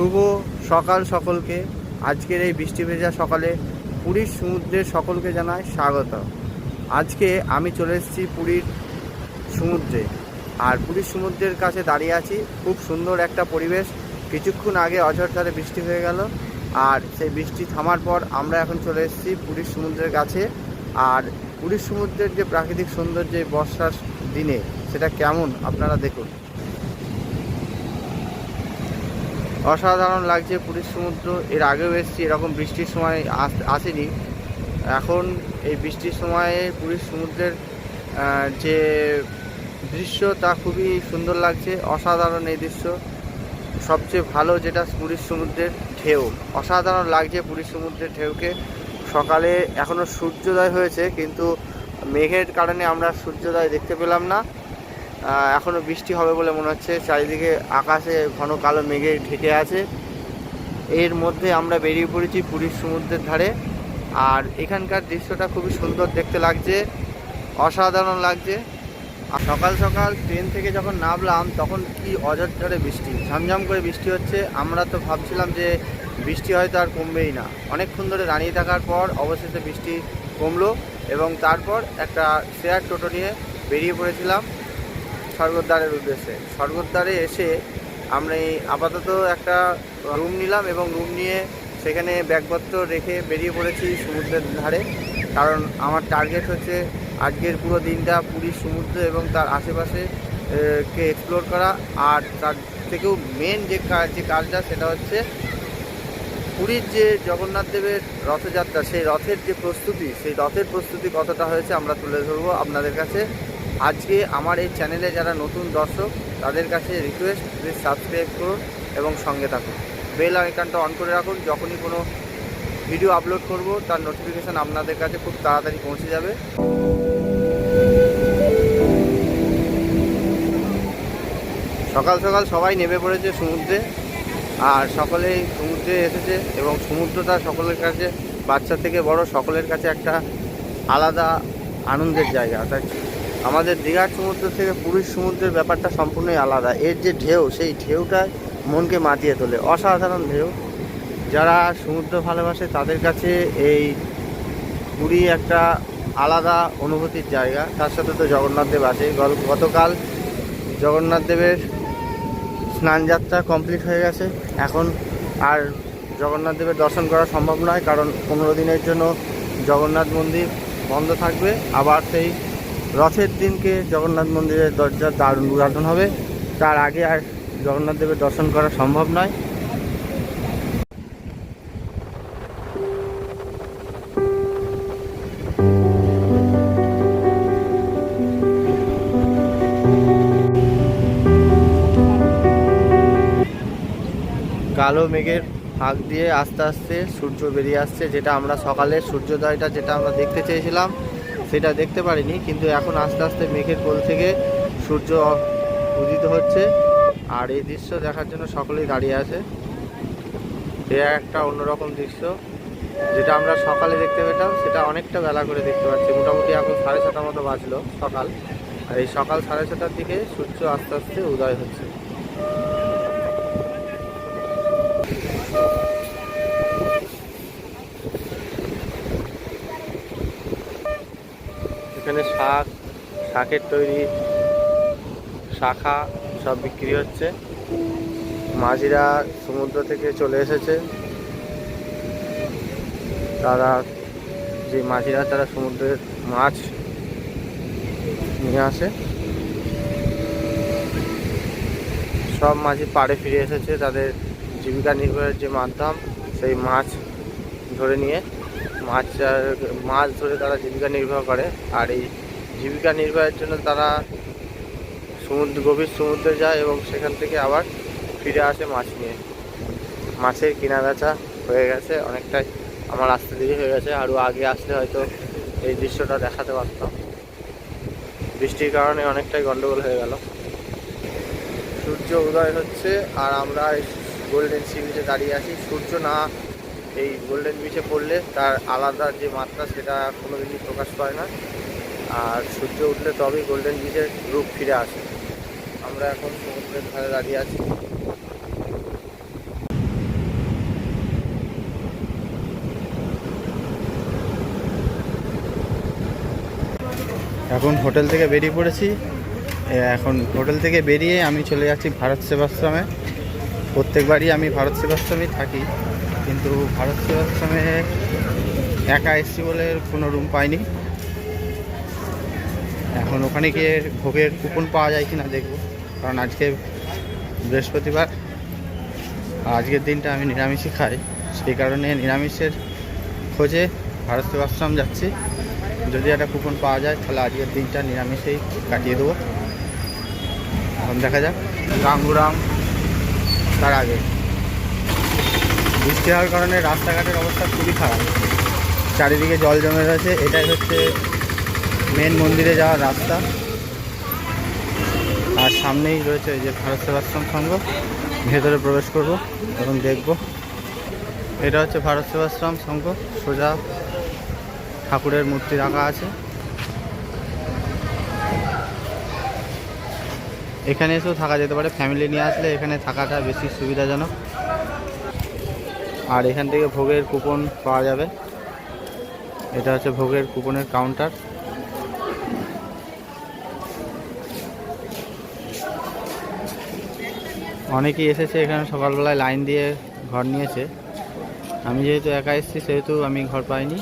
শুভ সকাল সকলকে। আজকের এই বৃষ্টি ভেজা সকালে পুরীর সমুদ্রের সকলকে জানায় স্বাগত। আজকে আমি চলে এসেছি পুরীর সমুদ্রে। আর পুরীর সমুদ্রের কাছে দাঁড়িয়ে আছি। খুব সুন্দর একটা পরিবেশ। কিছুক্ষণ আগে অঝরধারে বৃষ্টি হয়ে গেল। আর সেই বৃষ্টি থামার পর আমরা এখন চলে এসেছি পুরীর সমুদ্রের কাছে। আর পুরীর সমুদ্রের যে প্রাকৃতিক সৌন্দর্য বর্ষার দিনে সেটা কেমন আপনারা দেখুন। অসাধারণ লাগছে, পুরীর সমুদ্র, এর আগেও এসেছি, এরকম বৃষ্টির সময় আস- আসেনি। এখন এই বৃষ্টির সময়ে পুরীর সমুদ্রের যে দৃশ্য, তা খুবই সুন্দর লাগছে, অসাধারণ এই দৃশ্য। সবচেয়ে ভালো যেটা পুরীর সমুদ্রের ঢেউ। অসাধারণ লাগছে পুরীর সমুদ্রের ঢেউকে। সকালে এখনও সূর্যোদয় হয়েছে, কিন্তু মেঘের কারণে আমরা সূর্যোদয় দেখতে পেলাম না। আহ, এখনও বৃষ্টি হবে বলে মনে হচ্ছে। চারিদিকে আকাশে ঘন কালো মেঘে ঢেকে আছে। এর মধ্যে আমরা বেরিয়ে পড়েছি পুরীর সমুদ্রের ধারে। আর এখানকার দৃশ্যটা খুবই সুন্দর দেখতে লাগছে অসাধারণ লাগছে। আর সকাল সকাল ট্রেন থেকে যখন নামলাম তখন কি অযোধ্যারে বৃষ্টি ঝমঝম করে বৃষ্টি হচ্ছে। আমরা তো ভাবছিলাম যে বৃষ্টি হয়তো আর কমবেই না। অনেকক্ষণ ধরে দাঁড়িয়ে থাকার পর অবশেষে বৃষ্টি কমলো এবং তারপর একটা শেয়ার টোটো নিয়ে বেরিয়ে পড়েছিলাম। স্বর্গদ্বারের উদ্দেশ্যে। স্বর্গদ্বারে এসে আমরা এই আপাতত একটা রুম নিলাম এবং রুম নিয়ে সেখানে ব্যাগপত্র রেখে বেরিয়ে পড়েছি সমুদ্রের ধারে। কারণ আমার টার্গেট হচ্ছে আজকের পুরো দিনটা পুরীর সমুদ্র এবং তার আশেপাশে কে এক্সপ্লোর করা। আর তার থেকেও মেন যে কাজ যে কাজটা সেটা হচ্ছে পুরীর যে জগন্নাথ দেবের রথযাত্রা, সেই রথের যে প্রস্তুতি, সেই রথের প্রস্তুতি কতটা হয়েছে আমরা তুলে ধরবো আপনাদের কাছে। আজকে আমার এই চ্যানেলে যারা নতুন দর্শক, তাদের কাছে রিকোয়েস্ট প্লিজ সাবস্ক্রাইব করুন এবং সঙ্গে থাকুন। বেল আইকনটা অন করে রাখুন। যখনই কোনো ভিডিও আপলোড করব, তার নোটিফিকেশান আপনাদের কাছে খুব তাড়াতাড়ি পৌঁছে যাবে। সকাল সকাল সবাই নেমে পড়েছে সমুদ্রে, আর সকলেই সমুদ্রে এসেছে এবং সমুদ্রটা সকলের কাছে, বাচ্চা থেকে বড় সকলের কাছে একটা আলাদা আনন্দের জায়গা। তাই আমাদের দীঘার সমুদ্র থেকে পুরীর সমুদ্রের ব্যাপারটা সম্পূর্ণই আলাদা। এর যে ঢেউ, সেই ঢেউটা মনকে মাতিয়ে তোলে। অসাধারণ ঢেউ। যারা সমুদ্র ভালোবাসে, তাদের কাছে এই পুরী একটা আলাদা অনুভূতির জায়গা। তার সাথে তো জগন্নাথ দেব আছে। গতকাল জগন্নাথ দেবের স্নানযাত্রা কমপ্লিট হয়ে গেছে। এখন আর জগন্নাথ দেবের দর্শন করা সম্ভব নয়, কারণ পনেরো দিনের জন্য জগন্নাথ মন্দির বন্ধ থাকবে। আবার সেই রথের দিনকে জগন্নাথ মন্দিরের দরজার দারুণ উদ্ঘাটন হবে। তার আগে আর জগন্নাথ দেবের দর্শন করা সম্ভব নয়। কালো মেঘের ফাঁক দিয়ে আস্তে আস্তে সূর্য বেরিয়ে আসছে, যেটা আমরা সকালে সূর্যোদয়টা যেটা আমরা দেখতে চেয়েছিলাম। সেটা দেখতে পারিনি, কিন্তু এখন আস্তে আস্তে মেঘের কোল থেকে সূর্য উদিত হচ্ছে। আর এই দৃশ্য দেখার জন্য সকলেই দাঁড়িয়ে আছে। এটা একটা অন্যরকম দৃশ্য, যেটা আমরা সকালে দেখতে পেতাম, সেটা অনেকটা বেলা করে দেখতে পাচ্ছি। মোটামুটি এখন সাড়ে ছটার মতো বাজলো সকাল, আর এই সকাল সাড়ে ছটার দিকে সূর্য আস্তে আস্তে উদয় হচ্ছে। এখানে শাক, শাকের তৈরি শাখা সব বিক্রি হচ্ছে। মাঝিরা সমুদ্র থেকে চলে এসেছে। তারা, যে মাঝিরা, তারা সমুদ্রের মাছ নিয়ে আসে। সব মাঝি পাড়ে ফিরে এসেছে। তাদের জীবিকা নির্বাহের যে মাধ্যম, সেই মাছ ধরে নিয়ে। মাছ মাছ ধরে তারা জীবিকা নির্বাহ করে। আর এই জীবিকা নির্বাহের জন্য তারা সমুদ্র, গভীর সমুদ্রে যায় এবং সেখান থেকে আবার ফিরে আসে মাছ নিয়ে। মাছের কেনা বেচা হয়ে গেছে, অনেকটাই আমার আসতে দেরি হয়ে গেছে। আরও আগে আসলে হয়তো এই দৃশ্যটা দেখাতে পারতাম। বৃষ্টির কারণে অনেকটাই গন্ডগোল হয়ে গেল। সূর্য উদয় হচ্ছে, আর আমরা গোল্ডেন সি বিচে দাঁড়িয়ে আছি। সূর্য না এই গোল্ডেন বিচে পড়লে তার আলাদা যে মাত্রা সেটা কোনো দিনই প্রকাশ পায় না। আর সূর্য উঠলে তবেই গোল্ডেন বিচের রূপ ফিরে আসে। আমরা এখন সমুদ্রের ধারে দাঁড়িয়ে আছি। এখন হোটেল থেকে বেরিয়ে পড়েছি। এখন হোটেল থেকে বেরিয়ে আমি চলে যাচ্ছি ভারত সেবাশ্রমে। প্রত্যেকবারই আমি ভারত সেবাশ্রমেই থাকি। কিন্তু ভারত সেবাশ্রমে একা এসছি বলে কোনো রুম পাইনি। এখন ওখানে গিয়ে ভোগের কুপন পাওয়া যায় কি না দেখব। কারণ আজকে বৃহস্পতিবার আজকের দিনটা আমি নিরামিষই খাই। সেই কারণে নিরামিষের খোঁজে ভারত সেবাশ্রম যাচ্ছি। যদি একটা কুপন পাওয়া যায়, তাহলে আজকের দিনটা নিরামিষেই কাটিয়ে দেবো। এখন দেখা যাক। গাঙ্গুরাম তার আগে। বৃষ্টি হওয়ার কারণে রাস্তাঘাটের অবস্থা খুবই খারাপ। চারিদিকে জল জমে রয়েছে, এটাই হচ্ছে মেন মন্দিরে যাওয়ার রাস্তা। আর সামনেই রয়েছে যে ভারত সেবাশ্রম সংঘ, ভেতরে প্রবেশ করব এবং দেখব। এটা হচ্ছে ভারত সেবাশ্রম সংঘ, সোজা ঠাকুরের মূর্তি রাখা আছে। এখানে এসেও থাকা যেতে পারে ফ্যামিলি নিয়ে আসলে এখানে থাকাটা বেশি সুবিধাজনক। আর এখান থেকে ভোগের কুপন পাওয়া যাবে। এটা হচ্ছে ভোগের কুপনের কাউন্টার অনেকেই এসেছে এখানে সকালবেলায় লাইন দিয়ে ঘর নিয়েছে। আমি যেহেতু একা এসেছি, সেহেতু আমি ঘর পাইনি।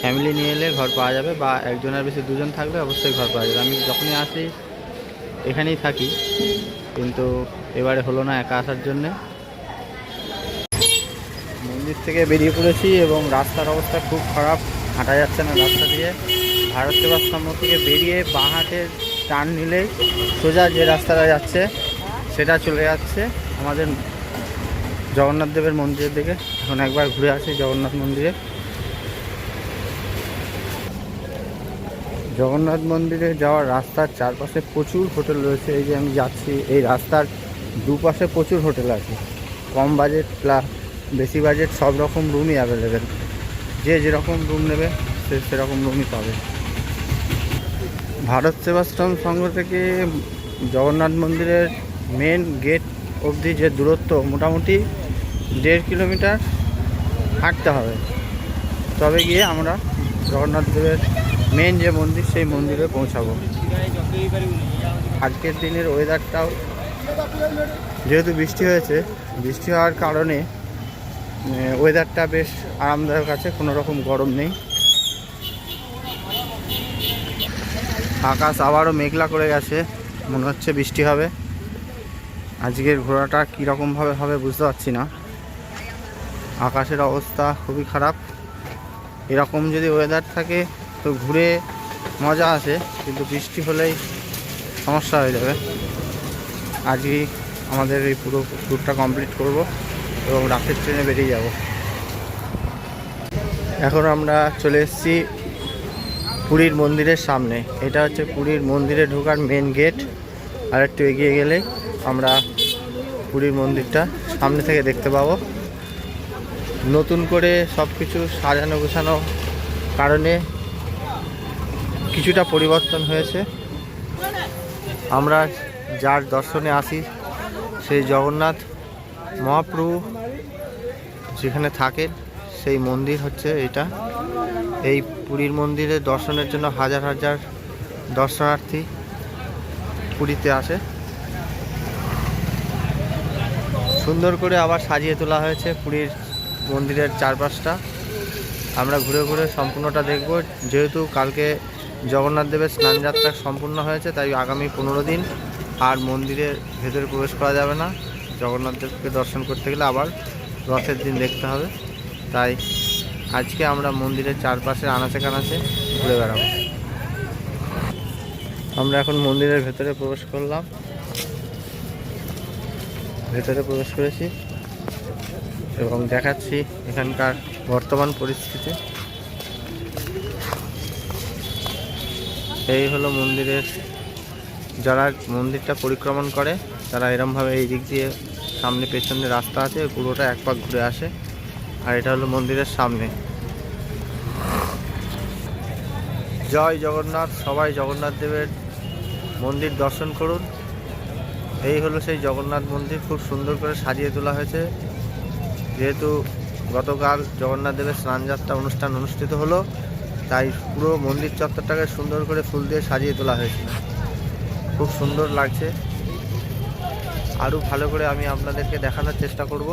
ফ্যামিলি নিয়ে এলে ঘর পাওয়া যাবে বা একজনের বেশি দুজন থাকলে অবশ্যই ঘর পাওয়া যাবে। আমি যখনই আসি, এখানেই থাকি। কিন্তু এবারে হলো না একা আসার জন্যে। মন্দির থেকে বেরিয়ে পড়েছি এবং রাস্তার অবস্থা খুব খারাপ, হাঁটা যাচ্ছে না রাস্তা দিয়ে। ভারত সেবাশ্রম থেকে বেরিয়ে বাঁ হাতে টান নিলেই সোজা যে রাস্তাটা যাচ্ছে, সেটা চলে যাচ্ছে আমাদের জগন্নাথ দেবের মন্দিরের দিকে। এখন একবার ঘুরে আসি জগন্নাথ মন্দিরে। জগন্নাথ মন্দিরে যাওয়ার রাস্তার চারপাশে প্রচুর হোটেল রয়েছে। এই যে আমি যাচ্ছি, এই রাস্তার দুপাশে প্রচুর হোটেল আছে। কম বাজেট প্লাস বেশি বাজেট সব রকম রুমই অ্যাভেলেবেল যে যেরকম রুম নেবে, সে সেরকম রুমই পাবে। ভারত সেবাশ্রম সংঘ থেকে জগন্নাথ মন্দিরের মেন গেট অবধি যে দূরত্ব, মোটামুটি দেড় কিলোমিটার হাঁটতে হবে। তবে গিয়ে আমরা জগন্নাথ দেবের মেন যে মন্দির, সেই মন্দিরে পৌঁছাবো। আজকের দিনের ওয়েদারটাও যেহেতু বৃষ্টি হয়েছে, বৃষ্টি হওয়ার কারণে ওয়েদারটা বেশ আরামদায়ক আছে, কোনো রকম গরম নেই। আকাশ আবারও মেঘলা করে গেছে, মনে হচ্ছে বৃষ্টি হবে। আজকের ঘোরাটা কীরকমভাবে হবে বুঝতে পারছি না। আকাশের অবস্থা খুবই খারাপ। এরকম যদি ওয়েদার থাকে, তো ঘুরে মজা আসে কিন্তু বৃষ্টি হলেই সমস্যা হয়ে যাবে। আজকেই আমাদের এই পুরো ট্যুরটা কমপ্লিট করব। এবং রাতের ট্রেনে বেরিয়ে যাব। এখন আমরা চলে এসেছি পুরীর মন্দিরের সামনে। এটা হচ্ছে পুরীর মন্দিরে ঢোকার মেন গেট আর একটু এগিয়ে গেলে আমরা পুরীর মন্দিরটা সামনে থেকে দেখতে পাবো। নতুন করে সব কিছু সাজানো গোছানো কারণে কিছুটা পরিবর্তন হয়েছে। আমরা যার দর্শনে আসি, সেই জগন্নাথ, মহাপ্রভু যেখানে থাকেন সেই মন্দির হচ্ছে এটা। এই পুরীর মন্দিরে দর্শনের জন্য হাজার হাজার দর্শনার্থী পুরীতে আসে। সুন্দর করে আবার সাজিয়ে তোলা হয়েছে পুরীর মন্দিরের চারপাশটা। আমরা ঘুরে ঘুরে সম্পূর্ণটা দেখব। যেহেতু কালকে জগন্নাথ দেবের স্নানযাত্রা সম্পূর্ণ হয়েছে, তাই আগামী পনেরো দিন আর মন্দিরের ভেতরে প্রবেশ করা যাবে না। জগন্নাথ দেবকে দর্শন করতে গেলে আবার রথের দিন দেখতে হবে। তাই আজকে আমরা মন্দিরের চারপাশে আনাচে কানাচে ঘুরে বেড়াবো। আমরা এখন মন্দিরের ভেতরে প্রবেশ করলাম। ভেতরে প্রবেশ করেছি এবং দেখাচ্ছি এখানকার বর্তমান পরিস্থিতি। এই হলো মন্দিরের যারা মন্দিরটা পরিক্রমণ করে, তারা এরমভাবে এই দিক দিয়ে সামনে পেছনে রাস্তা আছে পুরোটা এক পাক ঘুরে আসে। আর এটা হলো মন্দিরের সামনে। জয় জগন্নাথ, সবাই জগন্নাথ দেবের মন্দির দর্শন করুন। এই হলো সেই জগন্নাথ মন্দির, খুব সুন্দর করে সাজিয়ে তোলা হয়েছে। যেহেতু গতকাল জগন্নাথ দেবের স্নানযাত্রা অনুষ্ঠান অনুষ্ঠিত হলো, তাই পুরো মন্দির চত্বরটাকে সুন্দর করে ফুল দিয়ে সাজিয়ে তোলা হয়েছিল খুব সুন্দর লাগছে। আরও ভালো করে আমি আপনাদেরকে দেখানোর চেষ্টা করব।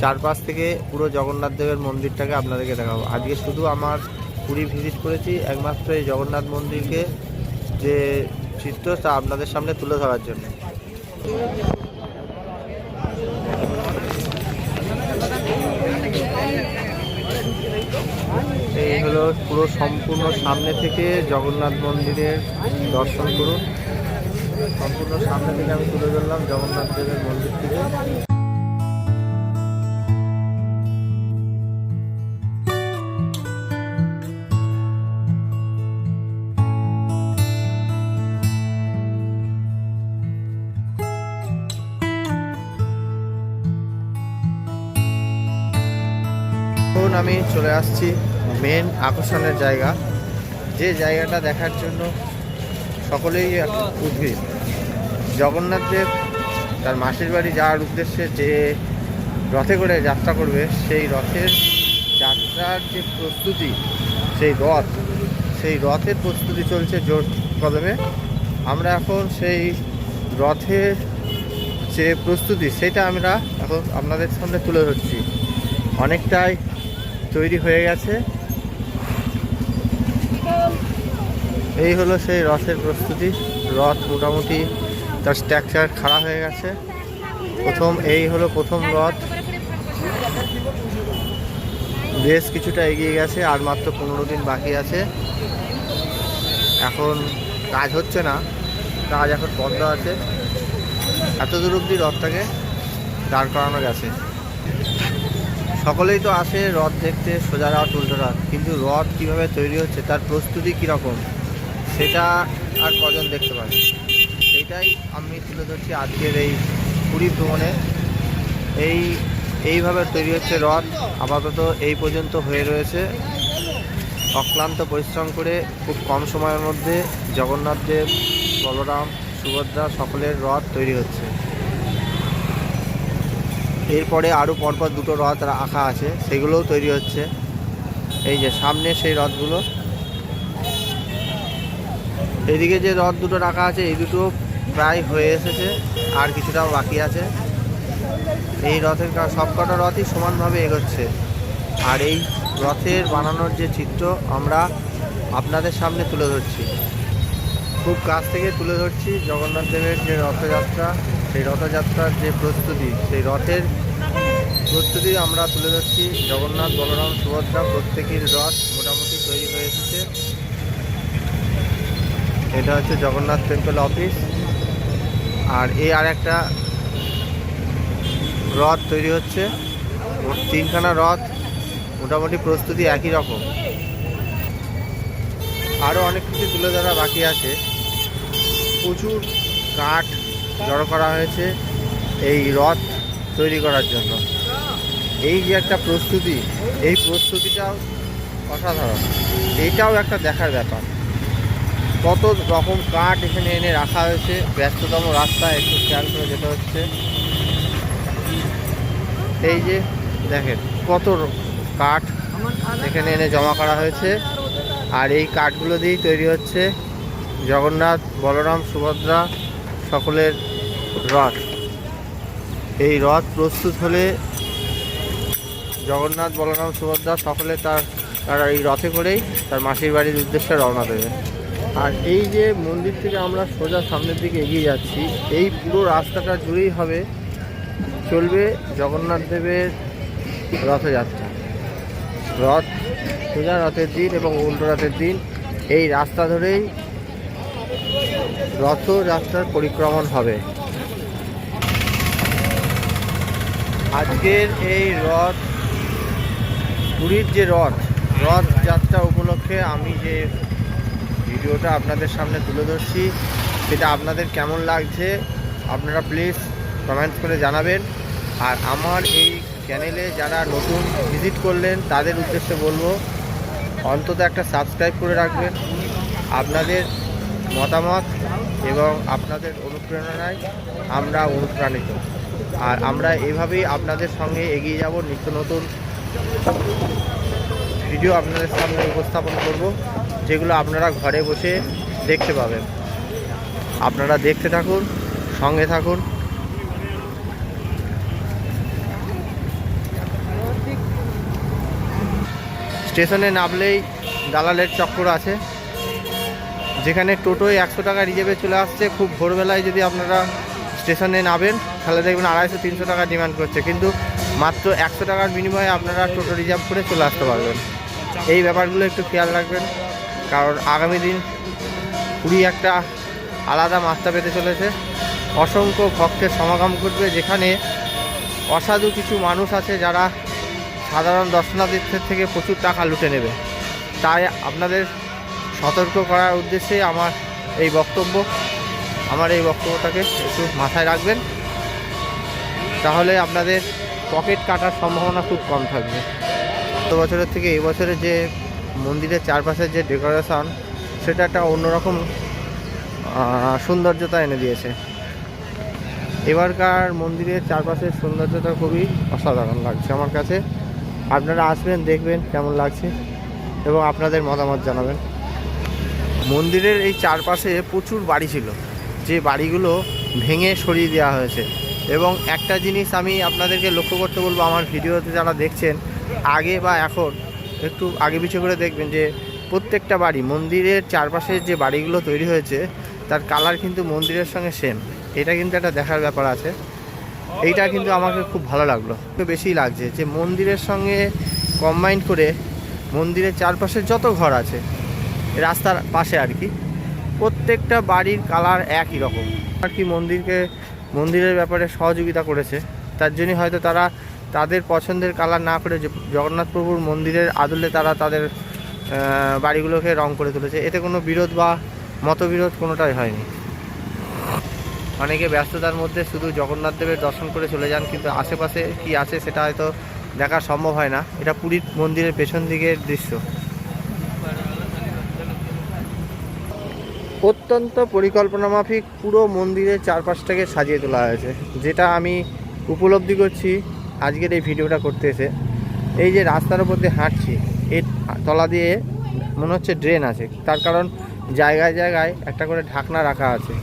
চারপাশ থেকে পুরো জগন্নাথ দেবের মন্দিরটাকে আপনাদেরকে দেখাবো। আজকে শুধু আমার পুরী ভিজিট করেছি, একমাত্র এই জগন্নাথ মন্দিরকে যে চিত্র তা আপনাদের সামনে তুলে ধরার জন্য। এই হলো পুরো সম্পূর্ণ সামনে থেকে জগন্নাথ মন্দিরের দর্শন করুন। সম্পূর্ণ সামনে থেকে আমি তুলে ধরলাম জগন্নাথ দেবের মন্দির থেকে। আমি চলে আসছি মেন আকর্ষণের জায়গা। যে জায়গাটা দেখার জন্য সকলেই উদ্ভিদ। জগন্নাথ দেব তার মাসির বাড়ি যাওয়ার উদ্দেশ্যে যে রথে করে যাত্রা করবে, সেই রথের যাত্রার যে প্রস্তুতি, সেই রথ, সেই রথের প্রস্তুতি চলছে জোর কদমে। আমরা এখন সেই রথের যে প্রস্তুতি, সেটা আমরা এখন আপনাদের সামনে তুলে ধরছি। অনেকটাই তৈরি হয়ে গেছে। এই হলো সেই রথের প্রস্তুতি। রথ মোটামুটি তার স্ট্রাকচার খারাপ হয়ে গেছে। প্রথম, এই হলো প্রথম রথ। বেশ কিছুটা এগিয়ে গেছে, আর মাত্র পনেরো দিন বাকি আছে। এখন কাজ হচ্ছে না, কাজ এখন বন্ধ আছে। এত দূর অব্দি রথটাকে দাঁড় করানো গেছে। সকলেই তো আসে রথ দেখতে সোজা রথ উল্টো রথ কিন্তু রথ কীভাবে তৈরি হচ্ছে, তার প্রস্তুতি কীরকম? সেটা আর কজন দেখতে পারে সেটাই আমি তুলে ধরছি আজকের এই পুরী ভ্রমণে। এই, এইভাবে তৈরি হচ্ছে রথ। আপাতত এই পর্যন্ত হয়ে রয়েছে। অক্লান্ত পরিশ্রম করে খুব কম সময়ের মধ্যে জগন্নাথ দেব, বলরাম, সুভদ্রা সকলের রথ তৈরি হচ্ছে। এরপরে আরও পরপর দুটো রথ রাখা আছে, সেগুলোও তৈরি হচ্ছে। এই যে সামনে সেই রথগুলো। এদিকে যে রথ দুটো রাখা আছে, এই দুটো প্রায় হয়ে এসেছে, আর কিছুটাও বাকি আছে। এই রথের কা- সবকটা রথই সমানভাবে এগোচ্ছে। আর এই রথের বানানোর যে চিত্র আমরা আপনাদের সামনে তুলে ধরছি। খুব কাছ থেকে তুলে ধরছি জগন্নাথ দেবের যে রথযাত্রা, সেই রথযাত্রার যে প্রস্তুতি, সেই রথের প্রস্তুতি আমরা তুলে ধরছি। জগন্নাথ, বলরাম, সুভদ্রা প্রত্যেকের রথ মোটামুটি তৈরি হয়ে এসেছে। এটা হচ্ছে জগন্নাথ টেম্পল অফিস আর এই আর একটা রথ তৈরি হচ্ছে। তিনখানা রথ মোটামুটি প্রস্তুতি একই রকম। আরও অনেক কিছু তুলে ধরা বাকি আছে। প্রচুর কাঠ জড়ো করা হয়েছে এই রথ তৈরি করার জন্য। এই যে একটা প্রস্তুতি, এই প্রস্তুতিটাও অসাধারণ। এইটাও একটা দেখার ব্যাপার। কত রকম কাঠ এখানে এনে রাখা হয়েছে, ব্যস্ততম রাস্তা একটু খেয়াল করে যেতে হচ্ছে। এই যে দেখেন, কত কাঠ এখানে এনে জমা করা হয়েছে। আর এই কাঠগুলো দিয়েই তৈরি হচ্ছে জগন্নাথ, বলরাম, সুভদ্রা সকলের রথ। এই রথ প্রস্তুত হলে জগন্নাথ, বলরাম, সুভদ্রা সকলে তার, তারা এই রথে করেই তার মাসির বাড়ির উদ্দেশ্যে রওনা দেবে। আর এই যে মন্দির থেকে আমরা সোজা সামনের দিকে এগিয়ে যাচ্ছি, এই পুরো রাস্তাটা জুড়েই হবে, চলবে জগন্নাথ দেবের রথযাত্রা। রথ সোজা রথের দিন এবং উল্টো রথের দিন, এই রাস্তা ধরেই রথযাত্রার পরিক্রমণ হবে। আজকের এই রথ, পুরীর যে রথ, রথযাত্রা উপলক্ষে আমি যে ভিডিওটা আপনাদের সামনে তুলে ধরছি। সেটা আপনাদের কেমন লাগছে, আপনারা প্লিজ কমেন্টস করে জানাবেন। আর আমার এই চ্যানেলে যারা নতুন ভিজিট করলেন, তাদের উদ্দেশ্যে বলব, অন্তত একটা সাবস্ক্রাইব করে রাখবেন। আপনাদের মতামত এবং আপনাদের অনুপ্রেরণায় আমরা অনুপ্রাণিত। আর আমরা এভাবেই আপনাদের সঙ্গে এগিয়ে যাব, নিত্য নতুন ভিডিও আপনাদের সামনে উপস্থাপন করব। যেগুলো আপনারা ঘরে বসে দেখতে পাবেন। আপনারা দেখতে থাকুন, সঙ্গে থাকুন। স্টেশনে নামলেই দালালের চক্কর আছে। যেখানে টোটোয় একশো টাকা রিজার্ভে চলে আসছে, খুব ভোরবেলায় যদি আপনারা স্টেশনে নামেন, তাহলে দেখবেন আড়াইশো, তিনশো টাকা ডিমান্ড করছে। কিন্তু মাত্র একশো টাকার বিনিময়ে আপনারা টোটো রিজার্ভ করে চলে আসতে পারবেন। এই ব্যাপারগুলো একটু খেয়াল রাখবেন। কারণ আগামী দিন পুরী একটা আলাদা মাত্রা পেতে চলেছে। অসংখ্য ভক্তের সমাগম ঘটবে, যেখানে অসাধু কিছু মানুষ আছে যারা সাধারণ দর্শনার্থীদের থেকে প্রচুর টাকা লুটে নেবে। তাই আপনাদের সতর্ক করার উদ্দেশ্যে আমার এই বক্তব্য। আমার এই বক্তব্যটাকে একটু মাথায় রাখবেন। তাহলে আপনাদের পকেট কাটার সম্ভাবনা খুব কম থাকবে। গত বছরের থেকে এই বছরে যে মন্দিরের চারপাশের যে ডেকোরেশন, সেটা একটা অন্যরকম সৌন্দর্যতা এনে দিয়েছে। এবারকার মন্দিরের চারপাশের সৌন্দর্যতা খুবই অসাধারণ লাগছে আমার কাছে। আপনারা আসবেন, দেখবেন কেমন লাগছে এবং আপনাদের মতামত জানাবেন। মন্দিরের এই চারপাশে প্রচুর বাড়ি ছিল। যে বাড়িগুলো ভেঙে সরিয়ে দেওয়া হয়েছে। এবং একটা জিনিস আমি আপনাদেরকে লক্ষ্য করতে বলব, আমার ভিডিওতে যারা দেখছেন, আগে বা এখন একটু আগে পিছিয়ে করে দেখবেন যে প্রত্যেকটা বাড়ি, মন্দিরের চারপাশে যে বাড়িগুলো তৈরি হয়েছে, তার কালার কিন্তু মন্দিরের সঙ্গে সেম এটা কিন্তু একটা দেখার ব্যাপার আছে। এইটা কিন্তু আমাকে খুব ভালো লাগল। বেশি লাগছে যে মন্দিরের সঙ্গে কম্বাইন করে মন্দিরের চারপাশে যত ঘর আছে, রাস্তার পাশে আর কি, প্রত্যেকটা বাড়ির কালার একই রকম। আর কি মন্দিরকে, মন্দিরের ব্যাপারে সহযোগিতা করেছে, তার জন্যই হয়তো তারা তাদের পছন্দের কালার না করে জগন্নাথ প্রভুর মন্দিরের আদলে তারা তাদের বাড়িগুলোকে রং করে তুলেছে। এতে কোনো বিরোধ বা মতবিরোধ কোনোটাই হয়নি। অনেকে ব্যস্ততার মধ্যে শুধু জগন্নাথ দেবের দর্শন করে চলে যান, কিন্তু আশেপাশে কি আছে সেটা হয়তো দেখা সম্ভব হয় না। এটা পুরীর মন্দিরের পেছন দিকের দৃশ্য। অত্যন্ত পরিকল্পনা মাফিক পুরো মন্দিরের চারপাশটাকে সাজিয়ে তোলা হয়েছে, যেটা আমি উপলব্ধি করছি আজকের এই ভিডিওটা করতে এসে এই যে রাস্তার উপর দিয়ে হাঁটছি, এর তলা দিয়ে মনে হচ্ছে ড্রেন আছে। তার কারণ জায়গায় জায়গায় একটা করে ঢাকনা রাখা আছে।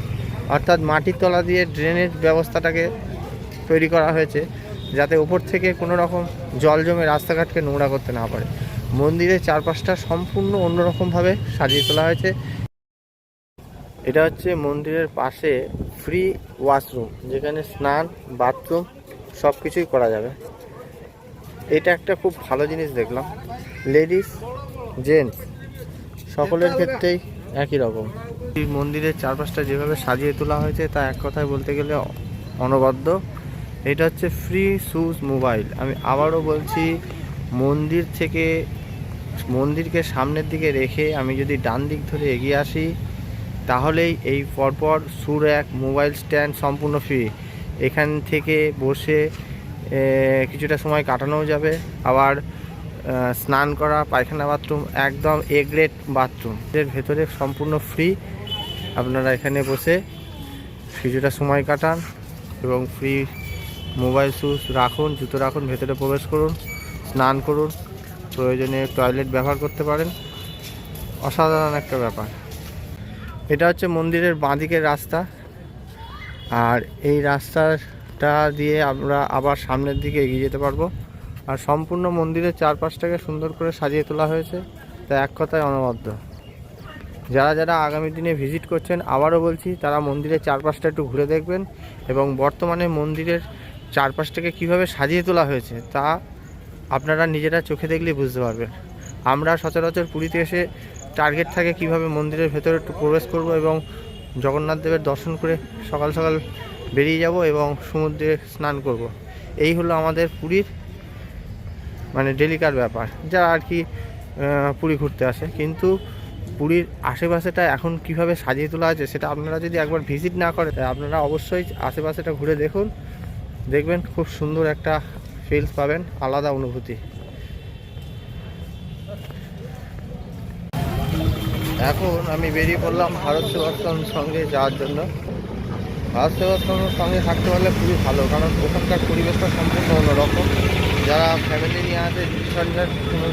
অর্থাৎ মাটির তলা দিয়ে ড্রেনের ব্যবস্থাটাকে তৈরি করা হয়েছে, যাতে উপর থেকে কোনো রকম জল জমে রাস্তাঘাটকে নোংরা করতে না পারে। মন্দিরের চারপাশটা সম্পূর্ণ অন্যরকমভাবে সাজিয়ে তোলা হয়েছে। এটা হচ্ছে মন্দিরের পাশে ফ্রি ওয়াশরুম যেখানে স্নান বাথরুম সব কিছুই করা যাবে। এটা একটা খুব ভালো জিনিস দেখলাম। লেডিস জেন্টস সকলের ক্ষেত্রেই একই রকম। মন্দিরের চারপাশটা যেভাবে সাজিয়ে তোলা হয়েছে, তা এক কথায় বলতে গেলে অনবদ্য। এটা হচ্ছে ফ্রি সুজ মোবাইল আমি আবারও বলছি, মন্দির থেকে, মন্দিরকে সামনের দিকে রেখে আমি যদি ডান দিক ধরে এগিয়ে আসি, তাহলেই এই পরপর সুর এক মোবাইল স্ট্যান্ড সম্পূর্ণ ফ্রি এখান থেকে বসে কিছুটা সময় কাটানোও যাবে। আবার স্নান করা, পায়খানা বাথরুম, একদম এ গ্রেড বাথরুম এর ভেতরে সম্পূর্ণ ফ্রি আপনারা এখানে বসে কিছুটা সময় কাটান এবং ফ্রি মোবাইল শুজ রাখুন, জুতো রাখুন, ভেতরে প্রবেশ করুন, স্নান করুন। প্রয়োজনে টয়লেট ব্যবহার করতে পারেন। অসাধারণ একটা ব্যাপার। এটা হচ্ছে মন্দিরের বাঁদিকের রাস্তা। আর এই রাস্তাটা দিয়ে আমরা আবার সামনের দিকে এগিয়ে যেতে পারব। আর সম্পূর্ণ মন্দিরের চারপাশটাকে সুন্দর করে সাজিয়ে তোলা হয়েছে। তা এক কথায় অনবদ্য। যারা যারা আগামী দিনে ভিজিট করছেন, আবারও বলছি, তারা মন্দিরের চারপাশটা একটু ঘুরে দেখবেন এবং বর্তমানে মন্দিরের চারপাশটাকে কীভাবে সাজিয়ে তোলা হয়েছে, তা আপনারা নিজেরা চোখে দেখলেই বুঝতে পারবেন। আমরা সচরাচর পুরীতে এসে টার্গেট থাকে কীভাবে মন্দিরের ভেতরে একটু প্রবেশ করব এবং জগন্নাথ দেবের দর্শন করে সকাল সকাল বেরিয়ে যাব এবং সমুদ্রে স্নান করব। এই হলো আমাদের পুরীর মানে ডেলিকার ব্যাপার, যা আর কি পুরী ঘুরতে আসে। কিন্তু পুরীর আশেপাশেটা এখন কীভাবে সাজিয়ে তোলা আছে সেটা আপনারা যদি একবার ভিজিট না করেন আপনারা অবশ্যই আশেপাশেটা ঘুরে দেখুন। দেখবেন খুব সুন্দর একটা ফিলস পাবেন, আলাদা অনুভূতি। এখন আমি বেরিয়ে পড়লাম ভারত সেবাশ্রমের সঙ্গে যাওয়ার জন্য। ভারত সেবাশ্রমের সঙ্গে থাকতে পারলে খুবই ভালো, কারণ ওখানকার পরিবেশটা সম্পূর্ণ অন্যরকম। যারা ফ্যামিলি নিয়ে আসে টিউশনের কোনো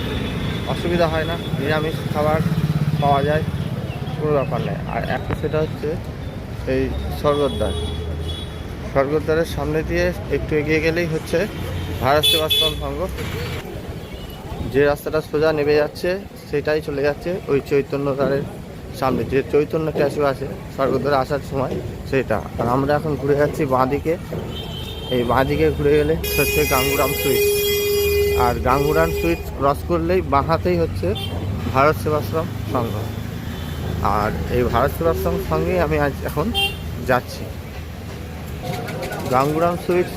অসুবিধা হয় না, নিরামিষ খাবার পাওয়া যায়, কোনো ব্যাপার নেই। আর একটা সেটা হচ্ছে এই স্বর্গদ্বার। স্বর্গদ্বারের সামনে দিয়ে একটু এগিয়ে গেলেই হচ্ছে ভারত সেবাশ্রম সংঘ যে রাস্তাটা সোজা নেমে যাচ্ছে, সেটাই চলে যাচ্ছে ওই চৈতন্যদ্বারের সামনে। যে চৈতন্য ক্যাশু আছে, স্বর্গদ্বারে আসার সময় সেটা। আর আমরা এখন ঘুরে যাচ্ছি বাঁদিকে। এই বাঁদিকে ঘুরে গেলে হচ্ছে গাঙ্গুরাম সুইট আর গাঙ্গুরাম সুইট ক্রস করলেই বাঁ হাতেই হচ্ছে ভারত সেবাশ্রম সংঘ। আর এই ভারত সেবাশ্রম সঙ্গেই আমি আজ এখন যাচ্ছি। গাঙ্গুরাম সুইটস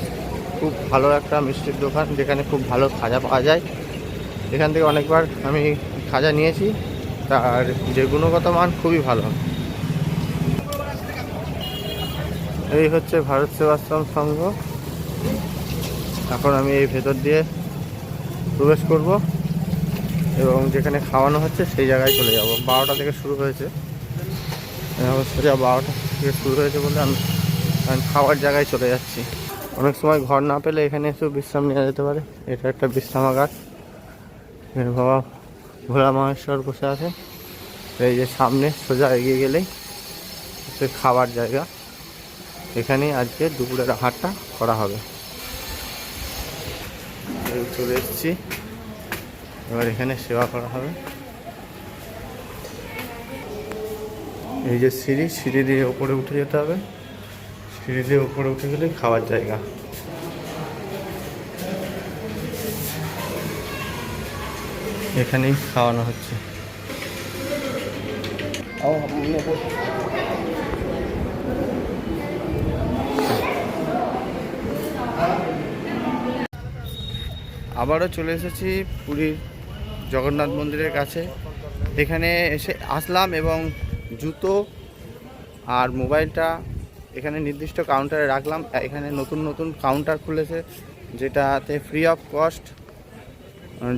খুব ভালো একটা মিষ্টির দোকান, যেখানে খুব ভালো খাজা পাওয়া যায়। এখান থেকে অনেকবার আমি খাজা নিয়েছি, তার যে গুণগত মান খুবই ভালো। এই হচ্ছে ভারত সেবাশ্রম সংঘ। এখন আমি এই ভেতর দিয়ে প্রবেশ করব এবং যেখানে খাওয়ানো হচ্ছে সেই জায়গায় চলে যাব। বারোটা থেকে শুরু হয়েছে। সোজা বারোটা থেকে শুরু হয়েছে বলে আমি খাওয়ার জায়গায় চলে যাচ্ছি। অনেক সময় ঘর না পেলে এখানে এসেও বিশ্রাম নেওয়া যেতে পারে। এটা একটা বিশ্রামাগার। বাবা ভোলা মহেশ্বর বসে আছে। এই যে সামনে সোজা এগিয়ে গেলেই হচ্ছে খাবার জায়গা। এখানেই আজকে দুপুরের আহারটা করা হবে। চলে এসেছি। এবার এখানে সেবা করা হবে। এই যে সিঁড়ি সিঁড়ি দিয়ে ওপরে উঠে যেতে হবে। সিঁড়ি দিয়ে ওপরে উঠে গেলে খাওয়ার জায়গা। এখানেই খাওয়ানো হচ্ছে। আবারও চলে এসেছি পুরীর জগন্নাথ মন্দিরের কাছে। এখানে এসে আসলাম এবং জুতো আর মোবাইলটা এখানে নির্দিষ্ট কাউন্টারে রাখলাম। এখানে নতুন নতুন কাউন্টার খুলেছে, যেটাতে ফ্রি অফ কস্ট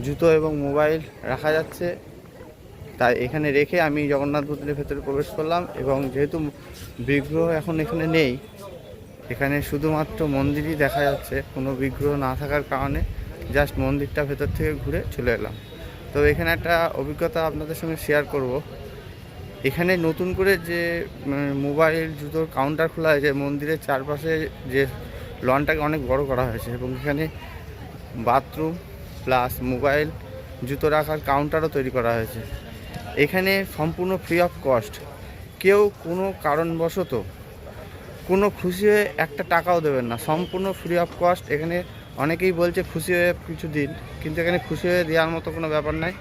জুতো এবং মোবাইল রাখা যাচ্ছে। তাই এখানে রেখে আমি জগন্নাথ মন্দিরের ভেতরে প্রবেশ করলাম এবং যেহেতু বিগ্রহ এখন এখানে নেই, এখানে শুধুমাত্র মন্দিরই দেখা যাচ্ছে। কোনো বিগ্রহ না থাকার কারণে জাস্ট মন্দিরটা ভেতর থেকে ঘুরে চলে এলাম। তো এখানে একটা অভিজ্ঞতা আপনাদের সঙ্গে শেয়ার করব। এখানে নতুন করে যে মোবাইল, জুতোর কাউন্টার খোলা হয়েছে, মন্দিরের চারপাশে যে লনটাকে অনেক বড় করা হয়েছে এবং এখানে বাথরুম প্লাস মোবাইল, জুতো রাখার কাউন্টারও তৈরি করা হয়েছে। এখানে সম্পূর্ণ ফ্রি অফ কস্ট কেউ কোনো কারণবশত কোনো খুশি হয়ে একটা টাকাও দেবেন না। সম্পূর্ণ ফ্রি অফ কস্ট এখানে অনেকেই বলছে খুশি হয়ে কিছু দিন, কিন্তু এখানে খুশি হয়ে দেওয়ার মতো কোনো ব্যাপার নাই।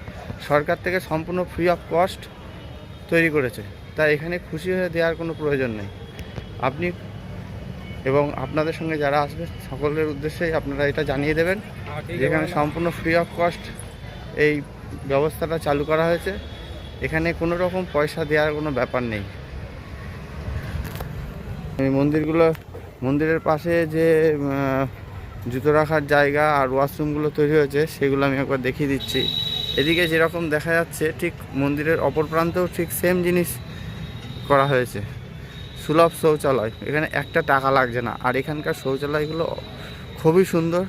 সরকার থেকে সম্পূর্ণ ফ্রি অফ কস্ট তৈরি করেছে। তাই এখানে খুশি হয়ে দেওয়ার কোনো প্রয়োজন নেই। আপনি এবং আপনাদের সঙ্গে যারা আসবে, সকলের উদ্দেশ্যেই আপনারা এটা জানিয়ে দেবেন যেখানে সম্পূর্ণ ফ্রি অফ কস্ট এই ব্যবস্থাটা চালু করা হয়েছে। এখানে কোনো রকম পয়সা দেওয়ার কোনো ব্যাপার নেই। এই মন্দিরগুলো, মন্দিরের পাশে যে জুতো রাখার জায়গা আর ওয়াশরুমগুলো তৈরি হয়েছে, সেগুলো আমি একবার দেখিয়ে দিচ্ছি। এদিকে যেরকম দেখা যাচ্ছে, ঠিক মন্দিরের অপর প্রান্তেও ঠিক সেম জিনিস করা হয়েছে। সুলভ শৌচালয়। এখানে একটা টাকা লাগছে না। আর এখানকার শৌচালয়গুলো খুবই সুন্দর।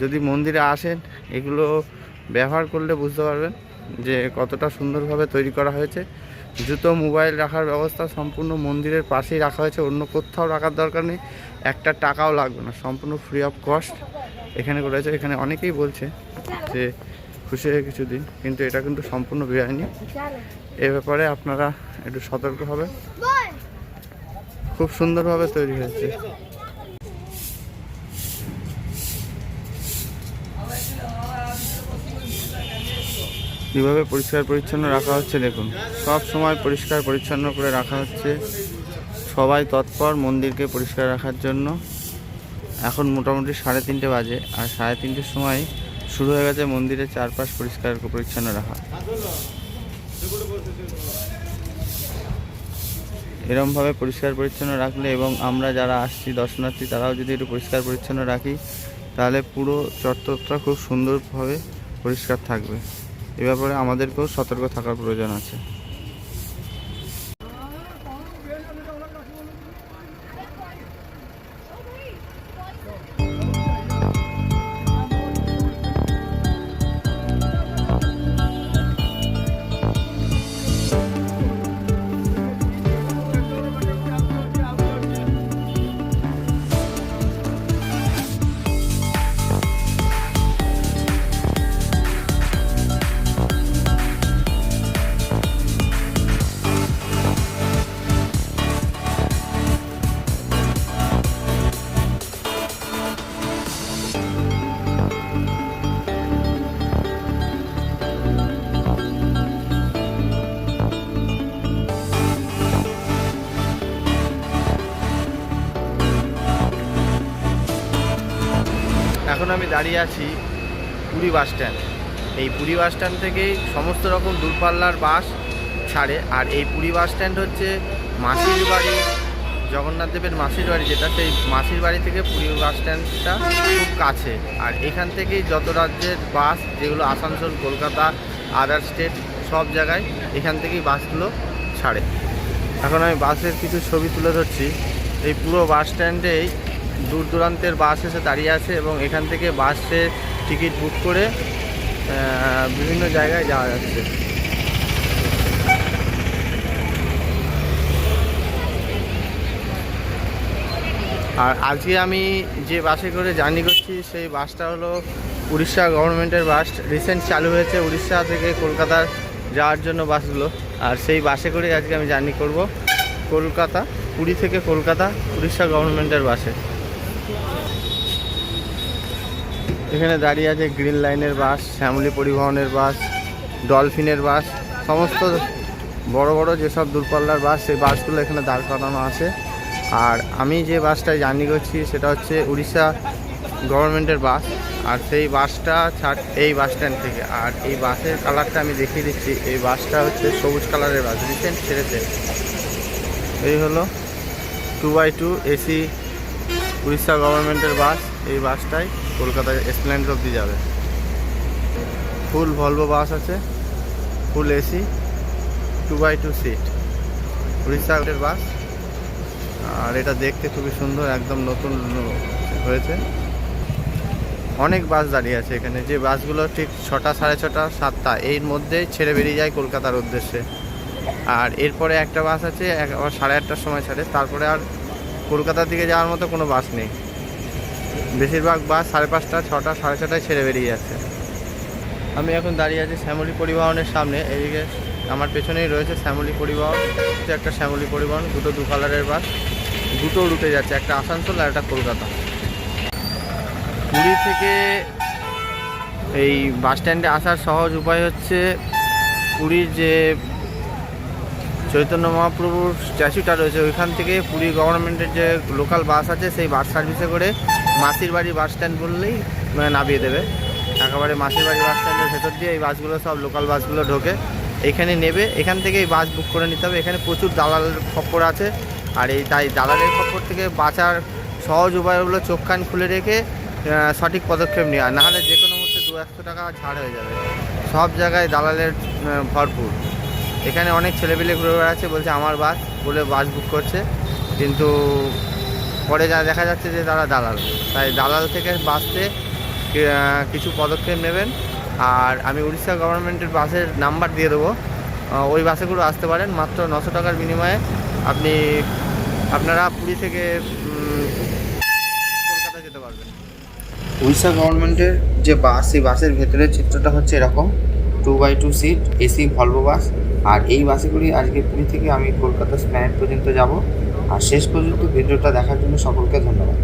যদি মন্দিরে আসেন, এগুলো ব্যবহার করলে বুঝতে পারবেন যে কতটা সুন্দরভাবে তৈরি করা হয়েছে। জুতো, মোবাইল রাখার ব্যবস্থা সম্পূর্ণ মন্দিরের পাশেই রাখা হয়েছে। অন্য কোথাও রাখার দরকার নেই। একটা টাকাও লাগবে না। সম্পূর্ণ ফ্রি অফ কস্ট এখানে করেছে এখানে অনেকেই বলছে যে খুশি হয়ে কিছু দিন কিন্তু এটা কিন্তু সম্পূর্ণ বেআইনি। এ ব্যাপারে আপনারা একটু সতর্ক হবে খুব সুন্দরভাবে তৈরি হয়েছে। কীভাবে পরিষ্কার পরিচ্ছন্ন রাখা হচ্ছে দেখুন। সব সময় পরিষ্কার পরিচ্ছন্ন করে রাখা হচ্ছে। সবাই তৎপর মন্দিরকে পরিষ্কার রাখার জন্য। এখন মোটামুটি সাড়ে তিনটে বাজে আর সাড়ে তিনটের সময় শুরু হয়ে গেছে মন্দিরের চারপাশ পরিষ্কার পরিচ্ছন্ন রাখা। এরমভাবে পরিষ্কার পরিচ্ছন্ন রাখলে এবং আমরা যারা আসছি, দর্শনার্থী, তারাও যদি একটু পরিষ্কার পরিচ্ছন্ন রাখি, তাহলে পুরো চত্বরটা খুব সুন্দরভাবে পরিষ্কার থাকবে। এ ব্যাপারে আমাদেরকেও সতর্ক থাকার প্রয়োজন আছে। এখন আমি দাঁড়িয়ে আছি পুরী বাস স্ট্যান্ড এই পুরী বাস স্ট্যান্ড থেকেই সমস্ত রকম দূরপাল্লার বাস ছাড়ে। আর এই পুরী বাস স্ট্যান্ড হচ্ছে মাসির বাড়ি, জগন্নাথ দেবের মাসির বাড়ি যেটা, সেই মাসির বাড়ি থেকে পুরী বাস স্ট্যান্ডটা খুব কাছে। আর এখান থেকেই যত রাজ্যের বাস, যেগুলো আসানসোল, কলকাতা আদার স্টেট সব জায়গায় এখান থেকেই বাসগুলো ছাড়ে। এখন আমি বাসের কিছু ছবি তুলে ধরছি। এই পুরো বাস স্ট্যান্ডেই দূর দূরান্তের বাস এসে দাঁড়িয়ে আছে এবং এখান থেকে বাসে টিকিট বুক করে বিভিন্ন জায়গায় যাওয়া যাচ্ছে। আর আজকে আমি যে বাসে করে জার্নি করছি, সেই বাসটা হলো উড়িষ্যা গভর্নমেন্টের বাস। রিসেন্ট চালু হয়েছে উড়িষ্যা থেকে কলকাতার যাওয়ার জন্য বাসগুলো। আর সেই বাসে করে আজকে আমি জার্নি করব। কলকাতা, পুরী থেকে কলকাতা, উড়িষ্যা গভর্নমেন্টের বাসে। এখানে দাঁড়িয়ে আছে গ্রিন লাইনের বাস, শ্যামলী পরিবহনের বাস, ডলফিনের বাস, সমস্ত বড় বড় যেসব দূরপাল্লার বাস, সেই বাসগুলো এখানে দাঁড় করানো আছে। আর আমি যে বাসটায় জার্নি করছি সেটা হচ্ছে উড়িষ্যা গভর্নমেন্টের বাস। আর সেই বাসটা ছাড়, এই বাস স্ট্যান্ড থেকে। আর এই বাসের কালারটা আমি দেখিয়ে দিচ্ছি। এই বাসটা হচ্ছে সবুজ কালারের বাস। রিসেন্ট ছেড়েছে। এই হলো two by two AC Orissa গভর্নমেন্টের বাস এই বাসটাই। কলকাতায় এসপ্ল্যান্ড অব্দি যাবে। ফুল ভলভো বাস আছে full AC two by two seat উড়িষ্যার বাস আর এটা দেখতে খুবই সুন্দর, একদম নতুন হয়েছে। অনেক বাস দাঁড়িয়ে আছে এখানে। যে বাসগুলো ঠিক ছটা সাড়ে ছটা, সাতটা, এর মধ্যেই ছেড়ে বেরিয়ে যায় কলকাতার উদ্দেশ্যে। আর এরপরে একটা বাস আছে আবার সাড়ে আটটার সময় ছাড়ে। তারপরে আর কলকাতার দিকে যাওয়ার মতো কোনো বাস নেই। বেশিরভাগ বাস সাড়ে পাঁচটা, ছটা, সাড়ে ছটায় ছেড়ে বেরিয়ে যাচ্ছে। আমি এখন দাঁড়িয়ে আছি শ্যামলী পরিবহনের সামনে। এদিকে আমার পেছনেই রয়েছে শ্যামলী পরিবহন। একটা শ্যামলী পরিবহন, দুটো দু কালারের বাস। দুটো রুটে যাচ্ছে, একটা আসানসোল আর একটা কলকাতা। পুরী থেকে এই বাস স্ট্যান্ডে আসার সহজ উপায় হচ্ছে পুরীর যে চৈতন্য মহাপ্রভুর স্ট্যাচুটা রয়েছে, ওইখান থেকে পুরী গভর্নমেন্টের যে লোকাল বাস আছে, সেই বাস সার্ভিসে করে মাসির বাড়ি বাস স্ট্যান্ড বললেই মানে নামিয়ে দেবে। একেবারে মাসির বাড়ি বাস স্ট্যান্ডের ভেতর দিয়ে এই বাসগুলো সব লোকাল বাসগুলো ঢোকে। এখানে নেবে, এখান থেকেই বাস বুক করে নিতে হবে। এখানে প্রচুর দালালের খপ্পর আছে। আর এই তাই দালালের খপ্পর থেকে বাঁচার সহজ উপায় হলো চোখ কান খুলে রেখে সঠিক পদক্ষেপ নেওয়া। নাহলে যে কোনো মুহূর্তে দু একশো টাকা ছাড় হয়ে যাবে। সব জায়গায় দালালের ভরপুর। এখানে অনেক ছেলেপিলে ঘুরে বেড়াচ্ছে বলছে, আমার বাস বলে বাস বুক করছে। কিন্তু পরে যা দেখা যাচ্ছে যে তারা দালাল। তাই দালাল থেকে বাঁচতে কিছু পদক্ষেপ নেবেন। আর আমি উড়িষ্যা গভর্নমেন্টের বাসের নাম্বার দিয়ে দেবো। ওই বাসেগুলো আসতে পারেন। মাত্র নশো টাকার বিনিময়ে আপনি, আপনারা পুরী থেকে কলকাতা যেতে পারবেন। উড়িষ্যা গভর্নমেন্টের যে বাস, সেই বাসের ভেতরের চিত্রটা হচ্ছে এরকম। Two by two seat AC Volvo bus আর এই বাসে আজকে পুরী থেকে আমি কলকাতা স্প্ল্যানেট পর্যন্ত যাব। আর শেষ পর্যন্ত ভিডিওটা দেখার জন্য সকলকে ধন্যবাদ